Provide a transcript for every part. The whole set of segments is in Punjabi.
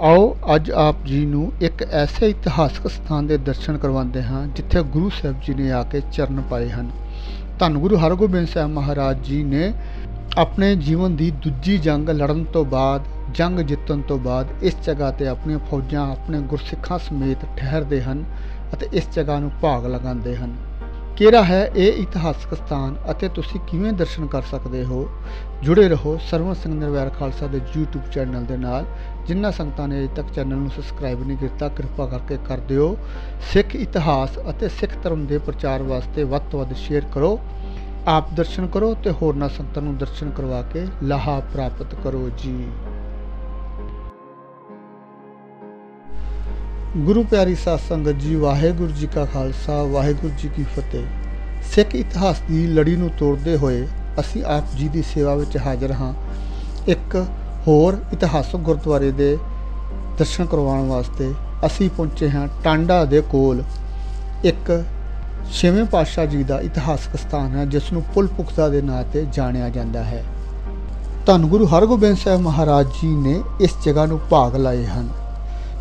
ਆਓ ਅੱਜ ਆਪ ਜੀ ਨੂੰ ਇੱਕ ਐਸੇ ਇਤਿਹਾਸਕ ਸਥਾਨ ਦੇ ਦਰਸ਼ਨ ਕਰਵਾਉਂਦੇ ਹਾਂ, ਜਿੱਥੇ ਗੁਰੂ ਸਾਹਿਬ ਜੀ ਨੇ ਆ ਕੇ ਚਰਨ ਪਾਏ ਹਨ। ਧੰਨ ਗੁਰੂ ਹਰਗੋਬਿੰਦ ਸਾਹਿਬ ਮਹਾਰਾਜ ਜੀ ਨੇ ਆਪਣੇ ਜੀਵਨ ਦੀ ਦੂਜੀ ਜੰਗ ਲੜਨ ਤੋਂ ਬਾਅਦ, ਜੰਗ ਜਿੱਤਣ ਤੋਂ ਬਾਅਦ ਇਸ ਜਗ੍ਹਾ ਤੇ ਆਪਣੀਆਂ ਫੌਜਾਂ, ਆਪਣੇ ਗੁਰਸਿੱਖਾਂ ਸਮੇਤ ਠਹਿਰਦੇ ਹਨ ਅਤੇ ਇਸ ਜਗ੍ਹਾ ਨੂੰ ਭਾਗ ਲਗਾਉਂਦੇ ਹਨ। ਕਿਹੜਾ ਹੈ ਇਹ ਇਤਿਹਾਸਕ ਸਥਾਨ ਅਤੇ ਤੁਸੀਂ ਕਿਵੇਂ ਦਰਸ਼ਨ ਕਰ ਸਕਦੇ ਹੋ? ਜੁੜੇ ਰਹੋ ਸਰਵਨ ਸਿੰਘ ਨਿਰਵੈਰ ਖਾਲਸਾ ਦੇ YouTube ਚੈਨਲ ਦੇ ਨਾਲ। ਜਿਨ੍ਹਾਂ ਸੰਗਤਾਂ ਨੇ ਅਜੇ ਤੱਕ ਚੈਨਲ ਨੂੰ ਸਬਸਕ੍ਰਾਈਬ ਨਹੀਂ ਕੀਤਾ, ਕਿਰਪਾ ਕਰਕੇ ਕਰ ਦਿਓ। ਸਿੱਖ ਇਤਿਹਾਸ ਅਤੇ ਸਿੱਖ ਧਰਮ ਦੇ ਪ੍ਰਚਾਰ ਵਾਸਤੇ ਵੱਧ ਤੋਂ ਵੱਧ ਸ਼ੇਅਰ ਕਰੋ। ਆਪ ਦਰਸ਼ਨ ਕਰੋ ਤੇ ਹੋਰਨਾਂ ਸੰਗਤਾਂ ਨੂੰ ਦਰਸ਼ਨ ਕਰਵਾ ਕੇ ਲਾਹਾ ਪ੍ਰਾਪਤ ਕਰੋ ਜੀ। ਗੁਰੂ ਪਿਆਰੀ ਸਾਧ ਸੰਗਤ ਜੀ, ਵਾਹਿਗੁਰੂ ਜੀ ਕਾ ਖਾਲਸਾ, ਵਾਹਿਗੁਰੂ ਜੀ ਕੀ ਫਤਿਹ। ਸਿੱਖ ਇਤਿਹਾਸ ਦੀ ਲੜੀ ਨੂੰ ਤੋੜਦੇ ਹੋਏ ਅਸੀਂ ਆਪ ਜੀ ਦੀ ਸੇਵਾ ਵਿੱਚ ਹਾਜ਼ਰ ਹਾਂ। ਇੱਕ ਹੋਰ ਇਤਿਹਾਸਕ ਗੁਰਦੁਆਰੇ ਦੇ ਦਰਸ਼ਨ ਕਰਵਾਉਣ ਵਾਸਤੇ ਅਸੀਂ ਪਹੁੰਚੇ ਹਾਂ ਟਾਂਡਾ ਦੇ ਕੋਲ। ਇੱਕ ਛੇਵੇਂ ਪਾਤਸ਼ਾਹ ਜੀ ਦਾ ਇਤਿਹਾਸਕ ਸਥਾਨ ਹੈ, ਜਿਸ ਨੂੰ ਪੁਲ ਪੁਖਤਾ ਦੇ ਨਾਂ ਤੇ ਜਾਣਿਆ ਜਾਂਦਾ ਹੈ। ਧੰਨ ਗੁਰੂ ਹਰਗੋਬਿੰਦ ਸਾਹਿਬ ਮਹਾਰਾਜ ਜੀ ਨੇ ਇਸ ਜਗ੍ਹਾ ਨੂੰ ਭਾਗ ਲਾਏ ਹਨ।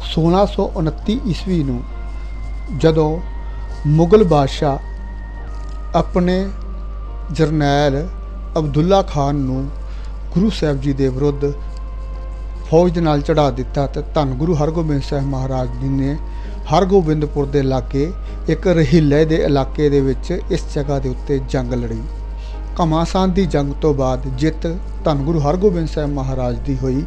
1629 ਈਸਵੀ ਨੂੰ ਜਦੋਂ ਮੁਗਲ ਬਾਦਸ਼ਾਹ ਆਪਣੇ ਜਰਨੈਲ ਅਬਦੁੱਲਾ ਖਾਨ ਨੂੰ ਗੁਰੂ ਸਾਹਿਬ ਜੀ ਦੇ ਵਿਰੁੱਧ ਫੌਜ ਦੇ ਨਾਲ ਚੜਾ ਦਿੱਤਾ ਤੇ ਧੰਨ ਗੁਰੂ ਹਰਗੋਬਿੰਦ ਸਾਹਿਬ ਮਹਾਰਾਜ ਜੀ ਨੇ ਹਰਗੋਬਿੰਦਪੁਰ ਦੇ ਲਾਗੇ ਇੱਕ ਰਹੀਲੇ ਦੇ ਇਲਾਕੇ ਦੇ ਵਿੱਚ ਇਸ ਜਗ੍ਹਾ ਦੇ ਉੱਤੇ ਜੰਗ ਲੜੀ। ਘਮਾਸਾਨ ਦੀ ਜੰਗ ਤੋਂ ਬਾਅਦ ਜਿੱਤ ਧੰਨ ਗੁਰੂ ਹਰਗੋਬਿੰਦ ਸਾਹਿਬ ਮਹਾਰਾਜ ਦੀ ਹੋਈ।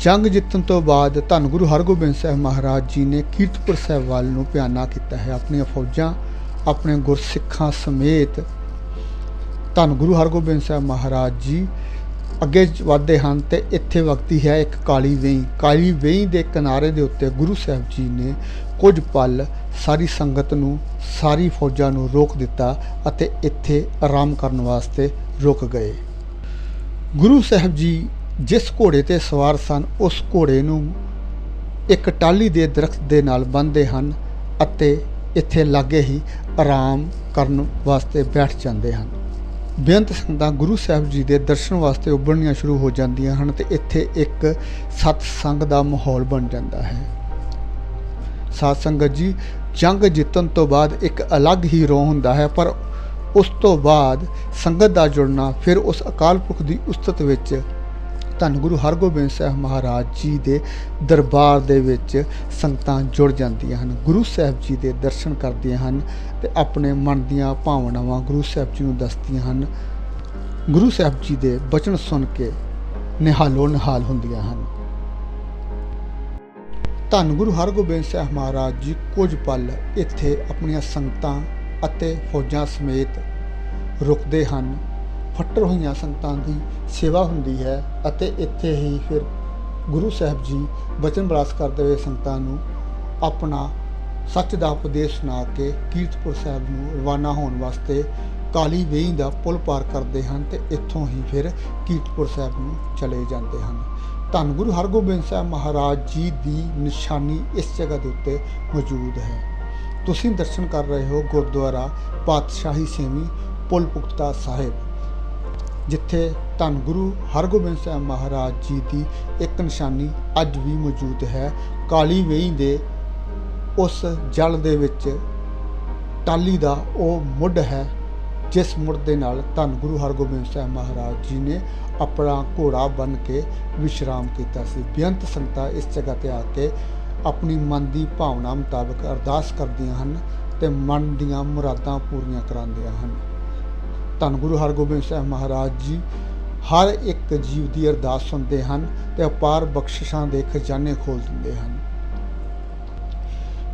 ਜੰਗ ਜਿੱਤਣ ਤੋਂ ਬਾਅਦ ਧੰਨ ਗੁਰੂ ਹਰਗੋਬਿੰਦ ਸਾਹਿਬ ਮਹਾਰਾਜ ਜੀ ਨੇ ਕੀਰਤਪੁਰ ਸਾਹਿਬ ਵੱਲ ਨੂੰ ਪਿਆਨਾ ਕੀਤਾ ਹੈ। ਆਪਣੀਆਂ ਫੌਜਾਂ, ਆਪਣੇ ਗੁਰਸਿੱਖਾਂ ਸਮੇਤ ਧੰਨ ਗੁਰੂ ਹਰਗੋਬਿੰਦ ਸਾਹਿਬ ਮਹਾਰਾਜ ਜੀ ਅੱਗੇ ਵਧਦੇ ਹਨ ਤੇ ਇੱਥੇ ਵਗਦੀ ਹੈ ਇੱਕ ਕਾਲੀ ਵੇਈ। ਕਾਲੀ ਵੇਈ ਦੇ ਕਿਨਾਰੇ ਦੇ ਉੱਤੇ ਗੁਰੂ ਸਾਹਿਬ ਜੀ ਨੇ ਕੁਝ ਪਲ ਸਾਰੀ ਸੰਗਤ ਨੂੰ, ਸਾਰੀ ਫੌਜਾਂ ਨੂੰ ਰੋਕ ਦਿੱਤਾ ਅਤੇ ਇੱਥੇ ਆਰਾਮ ਕਰਨ ਵਾਸਤੇ ਰੁਕ ਗਏ। ਗੁਰੂ ਸਾਹਿਬ ਜੀ ਜਿਸ ਘੋੜੇ ਤੇ ਸਵਾਰ ਸਨ, ਉਸ ਘੋੜੇ ਨੂੰ ਇੱਕ ਟਾਲੀ ਦੇ ਦਰਖਤ ਦੇ ਨਾਲ ਬੰਨ੍ਹਦੇ ਹਨ ਅਤੇ ਇੱਥੇ ਲਾਗੇ ਹੀ ਆਰਾਮ ਕਰਨ ਵਾਸਤੇ ਬੈਠ ਜਾਂਦੇ ਹਨ। ਬੇਅੰਤ ਸੰਗਤਾਂ ਗੁਰੂ ਸਾਹਿਬ ਜੀ ਦੇ ਦਰਸ਼ਨ ਵਾਸਤੇ ਉੱਭਰਨੀਆਂ ਸ਼ੁਰੂ ਹੋ ਜਾਂਦੀਆਂ ਹਨ ਤੇ ਇੱਥੇ ਇੱਕ ਸਤਸੰਗ ਦਾ ਮਾਹੌਲ ਬਣ ਜਾਂਦਾ ਹੈ। ਸਾਧ ਸੰਗਤ ਜੀ, ਜੰਗ ਜਿੱਤਣ ਤੋਂ ਬਾਅਦ ਇੱਕ ਅਲੱਗ ਹੀ ਰੋਹ ਹੁੰਦਾ ਹੈ, ਪਰ ਉਸ ਤੋਂ ਬਾਅਦ ਸੰਗਤ ਦਾ ਜੁੜਨਾ, ਫਿਰ ਉਸ ਅਕਾਲ ਪੁਰਖ ਦੀ ਉਸਤਤ ਵਿੱਚ ਧੰਨ ਗੁਰੂ ਹਰਗੋਬਿੰਦ ਸਾਹਿਬ ਮਹਾਰਾਜ ਜੀ ਦੇ ਦਰਬਾਰ ਦੇ ਵਿੱਚ ਸੰਗਤਾਂ ਜੁੜ ਜਾਂਦੀਆਂ ਹਨ, ਗੁਰੂ ਸਾਹਿਬ ਜੀ ਦੇ ਦਰਸ਼ਨ ਕਰਦੀਆਂ ਹਨ ਤੇ ਆਪਣੇ ਮਨ ਦੀਆਂ ਭਾਵਨਾਵਾਂ ਗੁਰੂ ਸਾਹਿਬ ਜੀ ਨੂੰ ਦੱਸਦੀਆਂ ਹਨ। ਗੁਰੂ ਸਾਹਿਬ ਜੀ ਦੇ ਬਚਨ ਸੁਣ ਕੇ ਨਿਹਾਲੋ ਨਿਹਾਲ ਹੁੰਦੀਆਂ ਹਨ। ਧੰਨ ਗੁਰੂ ਹਰਗੋਬਿੰਦ ਸਾਹਿਬ ਮਹਾਰਾਜ ਜੀ, ਕੁਝ ਪਲ ਇੱਥੇ ਆਪਣੀਆਂ ਸੰਗਤਾਂ ਅਤੇ ਫੌਜਾਂ ਸਮੇਤ ਰੁਕਦੇ ਹਨ। ਫੱਟਰ ਹੋਈਆਂ ਸੰਗਤਾਂ ਦੀ ਸੇਵਾ ਹੁੰਦੀ ਹੈ ਅਤੇ ਇੱਥੇ ਹੀ ਫਿਰ ਗੁਰੂ ਸਾਹਿਬ ਜੀ ਬਚਨ ਬਰਾਸ ਕਰਦੇ ਹੋਏ ਸੰਗਤਾਂ ਨੂੰ ਆਪਣਾ ਸੱਚ ਦਾ ਉਪਦੇਸ਼ ਸੁਣਾ ਕੇ ਕੀਰਤਪੁਰ ਸਾਹਿਬ ਨੂੰ ਰਵਾਨਾ ਹੋਣ ਵਾਸਤੇ ਕਾਲੀ ਵੇਈ ਦਾ ਪੁਲ ਪਾਰ ਕਰਦੇ ਹਨ ਤੇ ਇੱਥੋਂ ਹੀ ਫਿਰ ਕੀਰਤਪੁਰ ਸਾਹਿਬ ਨੂੰ ਚਲੇ ਜਾਂਦੇ ਹਨ। ਧੰਨ ਗੁਰੂ ਹਰਗੋਬਿੰਦ ਸਾਹਿਬ ਮਹਾਰਾਜ ਜੀ ਦੀ ਨਿਸ਼ਾਨੀ ਇਸ ਜਗ੍ਹਾ ਦੇ ਉੱਤੇ ਮੌਜੂਦ ਹੈ। ਤੁਸੀਂ ਦਰਸ਼ਨ ਕਰ ਰਹੇ ਹੋ ਗੁਰਦੁਆਰਾ ਪਾਤਸ਼ਾਹੀ ਸੇਵੀ ਪੁਲ ਪੁਖਤਾ ਸਾਹਿਬ। ਜਿੱਥੇ ਧੰਨ ਗੁਰੂ ਹਰਗੋਬਿੰਦ ਸਾਹਿਬ ਮਹਾਰਾਜ ਜੀ ਦੀ ਇੱਕ ਨਿਸ਼ਾਨੀ ਅੱਜ ਵੀ ਮੌਜੂਦ ਹੈ। ਕਾਲੀ ਵੇਈ ਦੇ ਉਸ ਜਲ ਦੇ ਵਿੱਚ ਟਾਲੀ ਦਾ ਉਹ ਮੁੱਢ ਹੈ, ਜਿਸ ਮੁੱਢ ਦੇ ਨਾਲ ਧੰਨ ਗੁਰੂ ਹਰਗੋਬਿੰਦ ਸਾਹਿਬ ਮਹਾਰਾਜ ਜੀ ਨੇ ਆਪਣਾ ਘੋੜਾ ਬਨ ਕੇ ਵਿਸ਼ਰਾਮ ਕੀਤਾ ਸੀ। ਬੇਅੰਤ ਸੰਗਤਾਂ ਇਸ ਜਗ੍ਹਾ ਤੇ ਆ ਕੇ ਆਪਣੀ ਮਨ ਦੀ ਭਾਵਨਾ ਮੁਤਾਬਕ ਅਰਦਾਸ ਕਰਦੀਆਂ ਹਨ ਤੇ ਮਨ ਦੀਆਂ ਮੁਰਾਦਾਂ ਪੂਰੀਆਂ ਕਰਾਉਂਦੀਆਂ ਹਨ। ਧੰਨ ਗੁਰੂ ਹਰਗੋਬਿੰਦ ਸਾਹਿਬ ਮਹਾਰਾਜ ਜੀ, ਹਰ ਇੱਕ ਜੀਵ ਦੀ ਅਰਦਾਸ ਸੁਣਦੇ ਹਨ ਤੇ ਅਪਾਰ ਬਖਸ਼ਿਸ਼ਾਂ ਦੇ ਖਜ਼ਾਨੇ ਖੋਲ ਦਿੰਦੇ ਹਨ।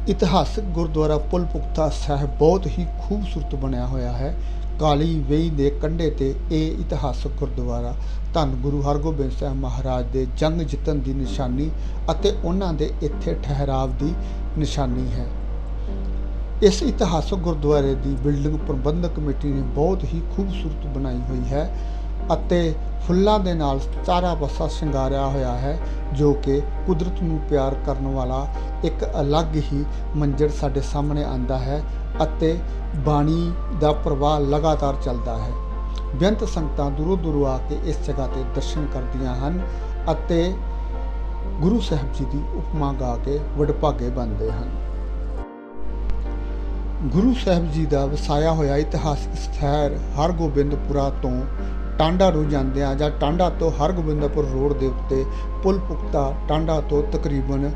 ਇਤਿਹਾਸਕ ਗੁਰਦੁਆਰਾ ਪੁਲ ਪੁਖਤਾ ਸਾਹਿਬ ਬਹੁਤ ਹੀ ਖੂਬਸੂਰਤ ਬਣਿਆ ਹੋਇਆ ਹੈ। ਕਾਲੀ ਵੇਈ ਦੇ ਕੰਢੇ ਤੇ ਇਹ ਇਤਿਹਾਸਕ ਗੁਰਦੁਆਰਾ ਧੰਨ ਗੁਰੂ ਹਰਗੋਬਿੰਦ ਸਾਹਿਬ ਮਹਾਰਾਜ ਦੇ ਜੰਗ ਜਿੱਤਣ ਦੀ ਨਿਸ਼ਾਨੀ ਅਤੇ ਉਹਨਾਂ ਦੇ ਇੱਥੇ ਠਹਿਰਾਵ ਦੀ ਨਿਸ਼ਾਨੀ ਹੈ। ਇਸ ਇਤਿਹਾਸਕ ਗੁਰਦੁਆਰੇ ਦੀ ਬਿਲਡਿੰਗ ਪ੍ਰਬੰਧਕ ਕਮੇਟੀ ਨੇ ਬਹੁਤ ਹੀ ਖੂਬਸੂਰਤ ਬਣਾਈ ਹੋਈ ਹੈ ਅਤੇ ਫੁੱਲਾਂ ਦੇ ਨਾਲ ਚਾਰਾ ਪਾਸਾ ਸ਼ਿੰਗਾਰਿਆ ਹੋਇਆ ਹੈ, ਜੋ ਕਿ ਕੁਦਰਤ ਨੂੰ ਪਿਆਰ ਕਰਨ ਵਾਲਾ ਇੱਕ ਅਲੱਗ ਹੀ ਮੰਜ਼ਰ ਸਾਡੇ ਸਾਹਮਣੇ ਆਂਦਾ ਹੈ ਅਤੇ ਬਾਣੀ ਦਾ ਪ੍ਰਵਾਹ ਲਗਾਤਾਰ ਚੱਲਦਾ ਹੈ। ਬੇਅੰਤ ਸੰਗਤਾਂ ਦੂਰੋਂ ਦੂਰੋਂ ਆ ਕੇ ਇਸ ਜਗ੍ਹਾ ਤੇ ਦਰਸ਼ਨ ਕਰਦੀਆਂ ਹਨ ਅਤੇ ਗੁਰੂ ਸਾਹਿਬ ਜੀ ਦੀ ਉਪਮਾ ਗਾ ਕੇ ਵਡਭਾਗੇ ਬਣਦੇ ਹਨ। ਗੁਰੂ ਸਾਹਿਬ ਜੀ ਦਾ ਵਸਾਇਆ ਹੋਇਆ ਇਤਿਹਾਸਕ ਸ਼ਹਿਰ ਹਰਗੋਬਿੰਦਪੁਰਾ ਤੋਂ ਟਾਂਡਾ ਨੂੰ ਜਾਂਦਿਆਂ ਜਾਂ ਟਾਂਡਾ ਤੋਂ ਹਰਗੋਬਿੰਦਪੁਰ ਰੋਡ ਦੇ ਉੱਤੇ ਪੁਲ ਪੁਖਤਾ ਟਾਂਡਾ ਤੋਂ ਤਕਰੀਬਨ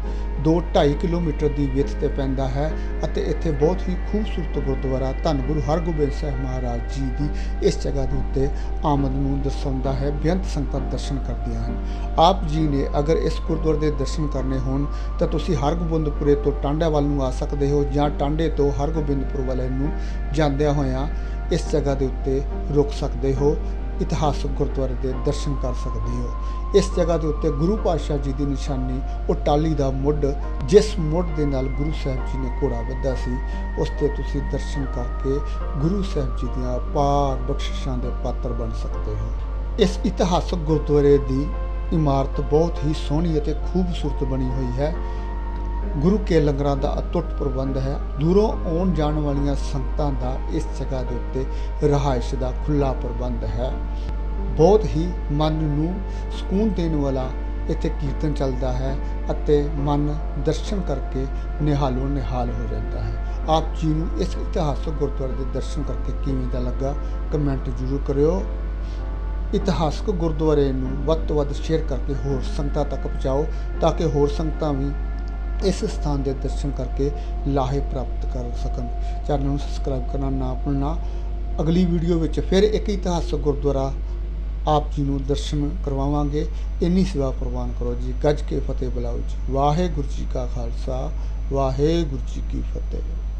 2.5 ਕਿਲੋਮੀਟਰ ਦੀ ਵਿੱਥ ਤੇ ਪੈਂਦਾ ਹੈ ਅਤੇ ਇੱਥੇ ਬਹੁਤ ਹੀ ਖੂਬਸੂਰਤ ਗੁਰਦੁਆਰਾ ਧੰਨ ਗੁਰੂ ਹਰਗੋਬਿੰਦ ਸਾਹਿਬ ਮਹਾਰਾਜ ਜੀ ਦੀ ਇਸ ਜਗ੍ਹਾ ਦੇ ਉੱਤੇ ਆਮਦ ਨੂੰ ਦਰਸਾਉਂਦਾ ਹੈ, ਬੇਅੰਤ ਸੰਗਤਾਂ ਦਰਸ਼ਨ ਕਰਦੀਆਂ ਹਨ। ਆਪ ਜੀ ਨੇ ਅਗਰ ਇਸ ਗੁਰਦੁਆਰੇ ਦੇ ਦਰਸ਼ਨ ਕਰਨੇ ਹੋਣ, ਤਾਂ ਤੁਸੀਂ ਹਰਗੋਬਿੰਦਪੁਰੇ ਤੋਂ ਟਾਂਡਾ ਵੱਲ ਨੂੰ ਆ ਸਕਦੇ ਹੋ ਜਾਂ ਟਾਂਡੇ ਤੋਂ ਹਰਗੋਬਿੰਦਪੁਰ ਵੱਲ ਨੂੰ ਜਾਂਦਿਆਂ ਹੋਇਆਂ ਇਸ ਜਗ੍ਹਾ ਦੇ ਉੱਤੇ ਰੁਕ ਸਕਦੇ ਹੋ। ਇਤਿਹਾਸਕ ਗੁਰਦੁਆਰੇ ਦੇ ਦਰਸ਼ਨ ਕਰ ਸਕਦੇ ਹੋ। ਇਸ ਜਗ੍ਹਾ ਦੇ ਉੱਤੇ ਗੁਰੂ ਪਾਤਸ਼ਾਹ ਜੀ ਦੀ ਨਿਸ਼ਾਨੀ, ਉਹ ਟਾਲੀ ਦਾ ਮੁੱਢ, ਜਿਸ ਮੁੱਢ ਦੇ ਨਾਲ ਗੁਰੂ ਸਾਹਿਬ ਜੀ ਨੇ ਘੋੜਾ ਬੱਧਾ ਸੀ, ਉਸ ਤੇ ਤੁਸੀਂ ਦਰਸ਼ਨ ਕਰਕੇ ਗੁਰੂ ਸਾਹਿਬ ਜੀ ਦੀਆਂ ਪਾਰ ਬਖਸ਼ਿਸ਼ਾਂ ਦੇ ਪਾਤਰ ਬਣ ਸਕਦੇ ਹੋ। ਇਸ ਇਤਿਹਾਸਕ ਗੁਰਦੁਆਰੇ ਦੀ ਇਮਾਰਤ ਬਹੁਤ ਹੀ ਸੋਹਣੀ ਅਤੇ ਖੂਬਸੂਰਤ ਬਣੀ ਹੋਈ ਹੈ। ਗੁਰੂ ਕੇ ਲੰਗਰਾਂ ਦਾ ਅਟੁੱਟ ਪ੍ਰਬੰਧ ਹੈ। ਦੂਰੋਂ ਆਉਣ ਜਾਣ ਵਾਲੀਆਂ ਸੰਗਤਾਂ ਦਾ ਇਸ ਜਗ੍ਹਾ ਦੇ ਉੱਤੇ ਰਹਾਇਸ਼ ਦਾ ਖੁੱਲਾ ਪ੍ਰਬੰਧ ਹੈ। ਬਹੁਤ ਹੀ ਮਨ ਨੂੰ ਸਕੂਨ ਦੇਣ ਵਾਲਾ ਇੱਥੇ ਕੀਰਤਨ ਚੱਲਦਾ ਹੈ ਅਤੇ ਮਨ ਦਰਸ਼ਨ ਕਰਕੇ ਨਿਹਾਲੋ ਨਿਹਾਲ ਹੋ ਜਾਂਦਾ ਹੈ। ਆਪ ਜੀ ਨੂੰ ਇਸ ਇਤਿਹਾਸਕ ਗੁਰਦੁਆਰੇ ਦੇ ਦਰਸ਼ਨ ਕਰਕੇ ਕਿਵੇਂ ਦਾ ਲੱਗਾ ਕਮੈਂਟ ਜ਼ਰੂਰ ਕਰਿਓ। ਇਤਿਹਾਸਕ ਗੁਰਦੁਆਰੇ ਨੂੰ ਵੱਧ ਤੋਂ ਵੱਧ ਸ਼ੇਅਰ ਕਰਕੇ ਹੋਰ ਸੰਗਤਾਂ ਤੱਕ ਪਹੁੰਚਾਓ ਤਾਂ ਕਿ ਹੋਰ ਸੰਗਤਾਂ ਵੀ ਇਸ ਸਥਾਨ ਦੇ ਦਰਸ਼ਨ ਕਰਕੇ ਲਾਹੇ ਪ੍ਰਾਪਤ ਕਰ ਸਕਣ। ਚੈਨਲ ਨੂੰ ਸਬਸਕ੍ਰਾਈਬ ਕਰਨਾ ਨਾ ਭੁੱਲਣਾ। ਅਗਲੀ ਵੀਡੀਓ ਵਿੱਚ ਫਿਰ ਇੱਕ ਇਤਿਹਾਸਕ ਗੁਰਦੁਆਰਾ ਆਪ ਜੀ ਨੂੰ ਦਰਸ਼ਨ ਕਰਵਾਵਾਂਗੇ। ਇੰਨੀ ਸੇਵਾ ਪ੍ਰਵਾਨ ਕਰੋ ਜੀ। ਗੱਜ ਕੇ ਫਤਿਹ ਬੁਲਾਓ ਜੀ। ਵਾਹਿਗੁਰੂ ਜੀ ਕਾ ਖਾਲਸਾ, ਵਾਹਿਗੁਰੂ ਜੀ ਕੀ ਫਤਿਹ।